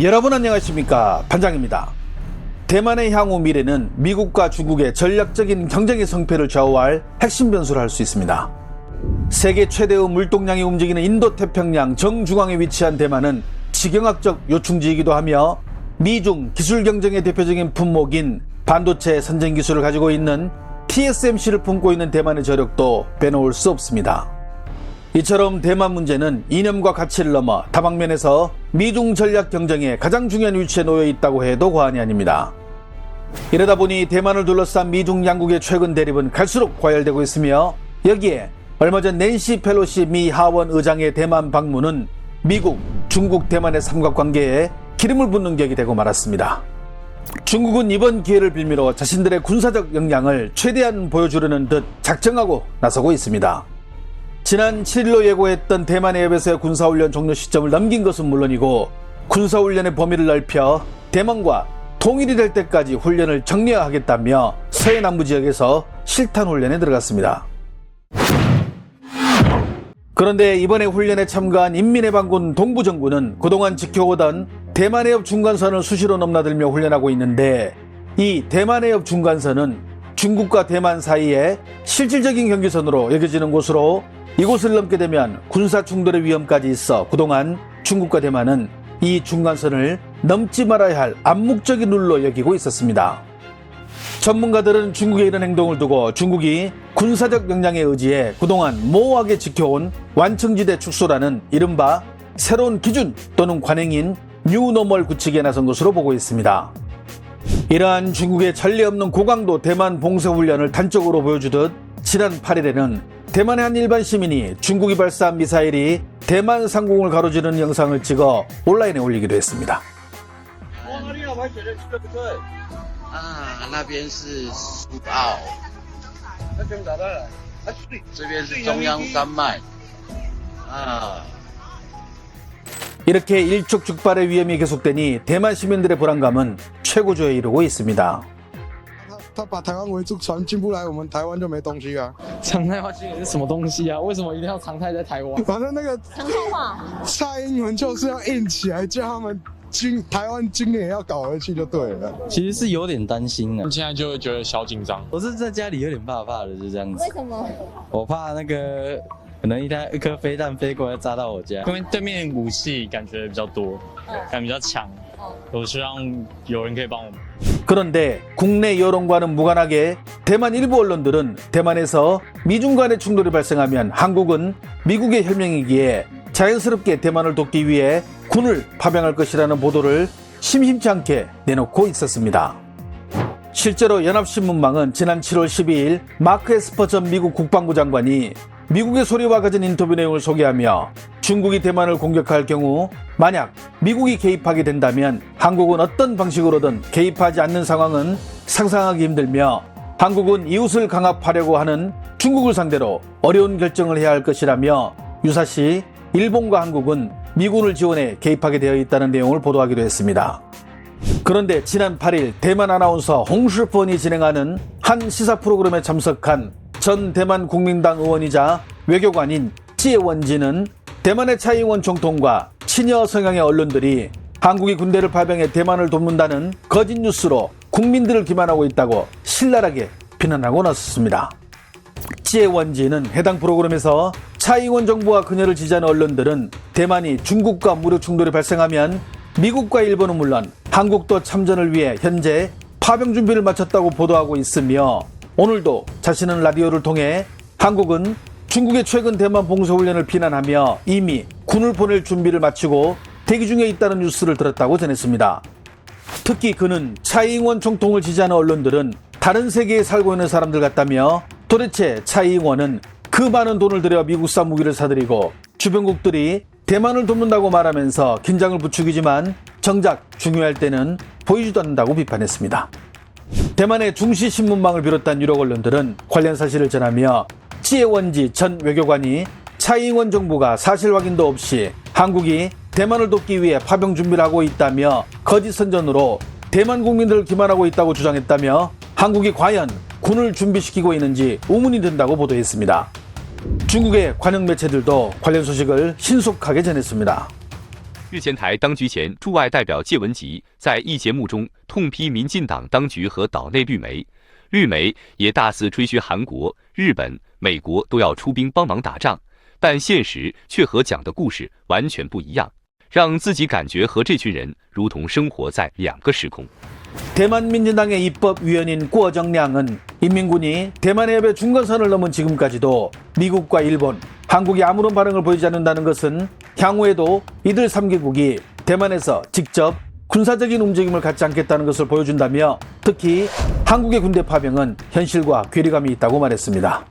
여러분 안녕하십니까 반장입니다. 대만의 향후 미래는 미국과 중국의 전략적인 경쟁의 성패를 좌우할 핵심 변수를 할 수 있습니다. 세계 최대의 물동량이 움직이는 인도 태평양 정중앙에 위치한 대만은 지경학적 요충지이기도 하며 미중 기술 경쟁의 대표적인 품목인 반도체 선진 기술을 가지고 있는 TSMC를 품고 있는 대만의 저력도 빼놓을 수 없습니다. 이처럼 대만 문제는 이념과 가치를 넘어 다방면에서 미중 전략 경쟁에 가장 중요한 위치에 놓여 있다고 해도 과언이 아닙니다. 이러다 보니 대만을 둘러싼 미중 양국의 최근 대립은 갈수록 과열되고 있으며 여기에 얼마 전 낸시 펠로시 미 하원 의장의 대만 방문은 미국, 중국, 대만의 삼각관계에 기름을 붓는 격이 되고 말았습니다. 중국은 이번 기회를 빌미로 자신들의 군사적 역량을 최대한 보여주려는 듯 작정하고 나서고 있습니다. 지난 7일로 예고했던 대만의 앱에서의 군사훈련 종료 시점을 넘긴 것은 물론이고 군사훈련의 범위를 넓혀 대만과 통일이 될 때까지 훈련을 정리하겠다며 서해 남부 지역에서 실탄 훈련에 들어갔습니다. 그런데 이번에 훈련에 참가한 인민해방군 동부정부는 그동안 지켜오던 대만해협 중간선을 수시로 넘나들며 훈련하고 있는데 이 대만해협 중간선은 중국과 대만 사이에 실질적인 경계선으로 여겨지는 곳으로 이곳을 넘게 되면 군사 충돌의 위험까지 있어 그동안 중국과 대만은 이 중간선을 넘지 말아야 할 암묵적인 룰로 여기고 있었습니다. 전문가들은 중국의 이런 행동을 두고 중국이 군사적 역량에 의지해 그동안 모호하게 지켜온 완청지대 축소라는 이른바 새로운 기준 또는 관행인 뉴노멀 구축에 나선 것으로 보고 있습니다. 이러한 중국의 전례 없는 고강도 대만 봉쇄 훈련을 단적으로 보여주듯 지난 8일에는 대만의 한 일반 시민이 중국이 발사한 미사일이 대만 상공을 가로지르는 영상을 찍어 온라인에 올리기도 했습니다. 아, 이렇게 일촉즉발의 위험이 계속되니 대만 시민들의 불안감은 최고조에 이르고 있습니다. 他他把台湾围住，船进不来，我们台湾就没东西啊。常态化经营是什么东西啊？为什么一定要常态在台湾？反正那个常态化，蔡英文就是要硬起来，叫他们今台湾今年要搞回去就对了。其实是有点担心的，现在就会觉得小紧张。我是在家里有点怕怕的，就这样子为。什么？我怕那个可能一台一颗飞弹飞过来炸到我家。因为对面武器感觉比较多，感觉比较强，我希望有人可以帮我们。 그런데 국내 여론과는 무관하게 대만 일부 언론들은 대만에서 미중 간의 충돌이 발생하면 한국은 미국의 혈맹이기에 자연스럽게 대만을 돕기 위해 군을 파병할 것이라는 보도를 심심치 않게 내놓고 있었습니다. 실제로 연합신문망은 지난 7월 12일 마크 에스퍼 전 미국 국방부 장관이 미국의 소리와 가진 인터뷰 내용을 소개하며 중국이 대만을 공격할 경우 만약 미국이 개입하게 된다면 한국은 어떤 방식으로든 개입하지 않는 상황은 상상하기 힘들며 한국은 이웃을 강압하려고 하는 중국을 상대로 어려운 결정을 해야 할 것이라며 유사시 일본과 한국은 미군을 지원해 개입하게 되어 있다는 내용을 보도하기도 했습니다. 그런데 지난 8일 대만 아나운서 홍슈펀이 진행하는 한 시사 프로그램에 참석한 전 대만 국민당 의원이자 외교관인 찌에원지는 대만의 차이원 총통과 친여 성향의 언론들이 한국이 군대를 파병해 대만을 돕는다는 거짓 뉴스로 국민들을 기만하고 있다고 신랄하게 비난하고 나섰습니다. 찌에원지는 해당 프로그램에서 차이원 정부와 그녀를 지지하는 언론들은 대만이 중국과 무력 충돌이 발생하면 미국과 일본은 물론 한국도 참전을 위해 현재 파병 준비를 마쳤다고 보도하고 있으며 오늘도 자신은 라디오를 통해 한국은 중국의 최근 대만 봉쇄훈련을 비난하며 이미 군을 보낼 준비를 마치고 대기 중에 있다는 뉴스를 들었다고 전했습니다. 특히 그는 차이잉원 총통을 지지하는 언론들은 다른 세계에 살고 있는 사람들 같다며 도대체 차이잉원은 그 많은 돈을 들여 미국산 무기를 사들이고 주변국들이 대만을 돕는다고 말하면서 긴장을 부추기지만 정작 중요할 때는 보이지도 않는다고 비판했습니다. 대만의 중시 신문망을 비롯한 유력 언론들은 관련 사실을 전하며 찌에원지 전 외교관이 차이잉원 정부가 사실 확인도 없이 한국이 대만을 돕기 위해 파병 준비를 하고 있다며 거짓 선전으로 대만 국민들을 기만하고 있다고 주장했다며 한국이 과연 군을 준비시키고 있는지 의문이 든다고 보도했습니다. 중국의 관영 매체들도 관련 소식을 신속하게 전했습니다. 日前台当局前驻外代表谢文吉在一节目中痛批民进党当局和岛内绿媒，绿媒也大肆吹嘘韩国、日本、美国都要出兵帮忙打仗，但现实却和讲的故事完全不一样，让自己感觉和这群人如同生活在两个时空。 대만 민진당의 입법위원인 구어정량은 인민군이 대만 해협의 중간선을 넘은 지금까지도 미국과 일본, 한국이 아무런 반응을 보이지 않는다는 것은 향후에도 이들 3개국이 대만에서 직접 군사적인 움직임을 갖지 않겠다는 것을 보여준다며 특히 한국의 군대 파병은 현실과 괴리감이 있다고 말했습니다.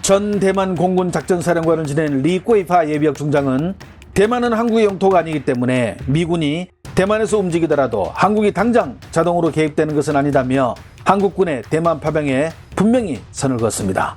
전 대만 공군 작전사령관을 지낸 리 꼬이파 예비역 중장은 대만은 한국의 영토가 아니기 때문에 미군이 대만에서 움직이더라도 한국이 당장 자동으로 개입되는 것은 아니다며 한국군의 대만 파병에 분명히 선을 그었습니다.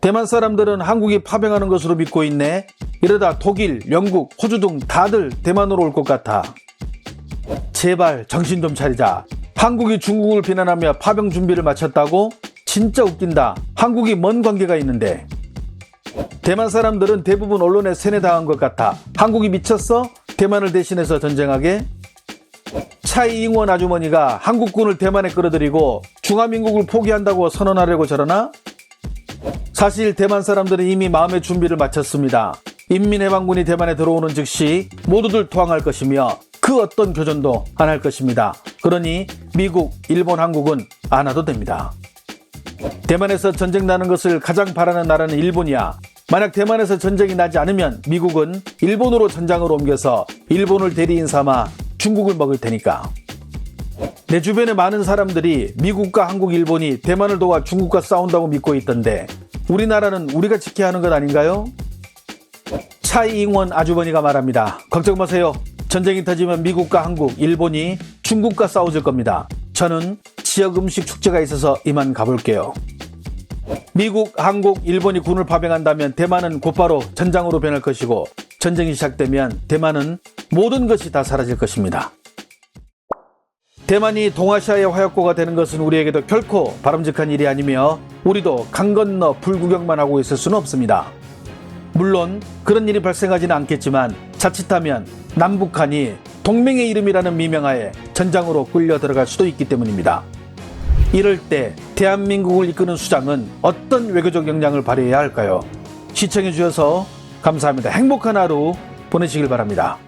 대만 사람들은 한국이 파병하는 것으로 믿고 있네. 이러다 독일, 영국, 호주 등 다들 대만으로 올 것 같아. 제발 정신 좀 차리자. 한국이 중국을 비난하며 파병 준비를 마쳤다고? 진짜 웃긴다. 한국이 뭔 관계가 있는데. 대만 사람들은 대부분 언론에 세뇌당한 것 같아. 한국이 미쳤어? 대만을 대신해서 전쟁하게? 차이잉원 아주머니가 한국군을 대만에 끌어들이고 중화민국을 포기한다고 선언하려고 저러나? 사실 대만 사람들은 이미 마음의 준비를 마쳤습니다. 인민해방군이 대만에 들어오는 즉시 모두들 투항할 것이며 그 어떤 교전도 안 할 것입니다. 그러니 미국, 일본, 한국은 안 와도 됩니다. 대만에서 전쟁 나는 것을 가장 바라는 나라는 일본이야. 만약 대만에서 전쟁이 나지 않으면 미국은 일본으로 전장으로 옮겨서 일본을 대리인 삼아 중국을 먹을 테니까. 내 주변에 많은 사람들이 미국과 한국, 일본이 대만을 도와 중국과 싸운다고 믿고 있던데 우리나라는 우리가 지켜야 하는 것 아닌가요? 차이잉원 아주머니가 말합니다. 걱정 마세요. 전쟁이 터지면 미국과 한국, 일본이 중국과 싸워줄 겁니다. 저는 지역 음식 축제가 있어서 이만 가볼게요. 미국, 한국, 일본이 군을 파병한다면 대만은 곧바로 전장으로 변할 것이고 전쟁이 시작되면 대만은 모든 것이 다 사라질 것입니다. 대만이 동아시아의 화약고가 되는 것은 우리에게도 결코 바람직한 일이 아니며 우리도 강 건너 불구경만 하고 있을 수는 없습니다. 물론 그런 일이 발생하지는 않겠지만 자칫하면 남북한이 동맹의 이름이라는 미명하에 전장으로 끌려 들어갈 수도 있기 때문입니다. 이럴 때 대한민국을 이끄는 수장은 어떤 외교적 역량을 발휘해야 할까요? 시청해 주셔서 감사합니다. 행복한 하루 보내시길 바랍니다.